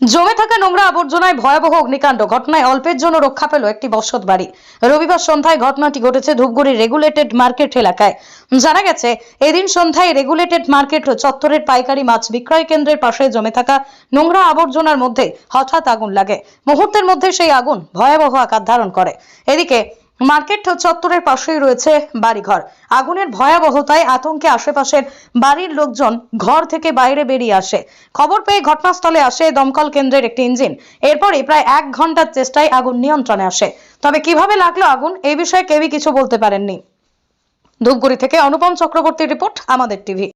জমে থাকা নোংরা আবর্জনায় ভয়াবহ অগ্নিকাণ্ড। ঘটনায় অল্পের জন্য রক্ষা পেল একটি বসত বাড়ি। রবিবার সন্ধ্যায় ঘটনাটি ঘটেছে ধূপগুড়ির রেগুলেটেড মার্কেট এলাকায়। জানা গেছে, এদিন সন্ধ্যায় রেগুলেটেড মার্কেট চত্বরের পাইকারি মাছ বিক্রয় কেন্দ্রের পাশে জমে থাকা নোংরা আবর্জনার মধ্যে হঠাৎ আগুন লাগে। মুহূর্তের মধ্যে সেই আগুন ভয়াবহ আকার ধারণ করে। এদিকে মার্কেট চত্বরের পাশেই রয়েছে বাড়িঘর। আগুনের ভয়াবহতায় আতঙ্কে আশেপাশের বাড়ির লোকজন ঘর থেকে বাইরে বেরিয়ে আসে। খবর পেয়ে ঘটনাস্থলে আসে দমকল কেন্দ্রের একটি ইঞ্জিন। এরপরই প্রায় এক ঘণ্টার চেষ্টায় আগুন নিয়ন্ত্রণে আসে। তবে কীভাবে লাগল আগুন এই বিষয়ে কেউই কিছু বলতে পারেননি। ধূপগুড়ি থেকে অনুপম চক্রবর্তীর রিপোর্ট, আমাদের টিভি।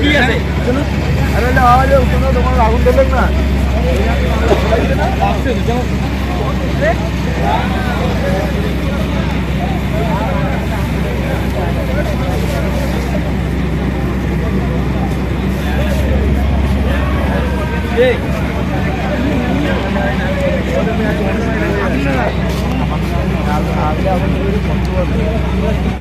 কি আছে আরে আওয়াজ শোনো তোমার আগুন দেবেন না আমি আমি